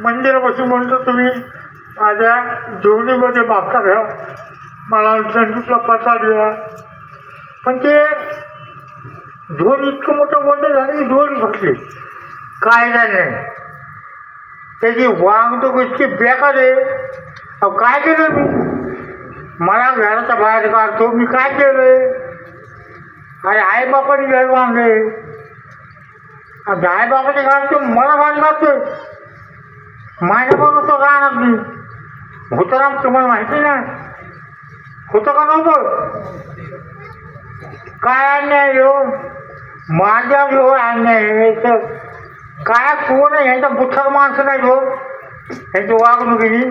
मंदिरापासून म्हणतो तुम्ही माझ्या जीवनीमध्ये बापसा घ्या. मला संगीतला पत्ता द्या. पण ते ढोल इतकं मोठं बंद झालं ढोल झोड फसली काय नाही त्याची वागणूक इतकी बेकार आहे. अहो काय केलं मी? मला घराच्या बाहेर काढतो. मी काय केलं अरे आई बापाने घर बांधले आई बापाने काढतो मला बांध काढतोय माझ्या पण होतं राहणार मी होतं राम तुम्हाला माहिती ना होतं का नव्हतं? काय अन्याय हो? माझ्या हो अन्याय हो, आहे तर काय कोण आहे? ह्यांचा माणसं नाही हो. वागणूक वागणुकीनी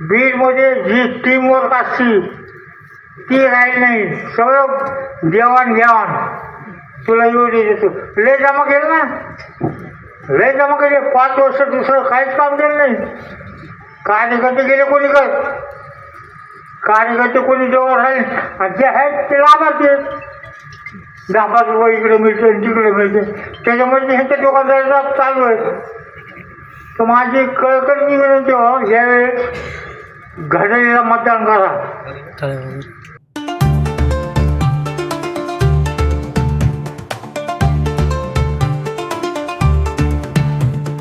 बीडमध्ये जी टीमवर्क असती ती राहिली नाही. सगळं देवाण घेवाण तुला येऊ दे देतो. लय जमा केलं ना? लय जमा केले पाच वर्ष दुसरं काहीच काम केलं नाही. कार्यकर्ते गेले कोणी कर कार्यकर्ते कोणी जवळ राहील? आणि जे आहेत ते लाभार्थी दहा पाच रुपये इकडे मिळते तिकडे मिळते त्याच्यामध्ये ह्यांच्या दुकानदाराचा चालू आहे. तर माझी कळकळी विनंती हो यावेळेस घड्याळीला मतदान करा.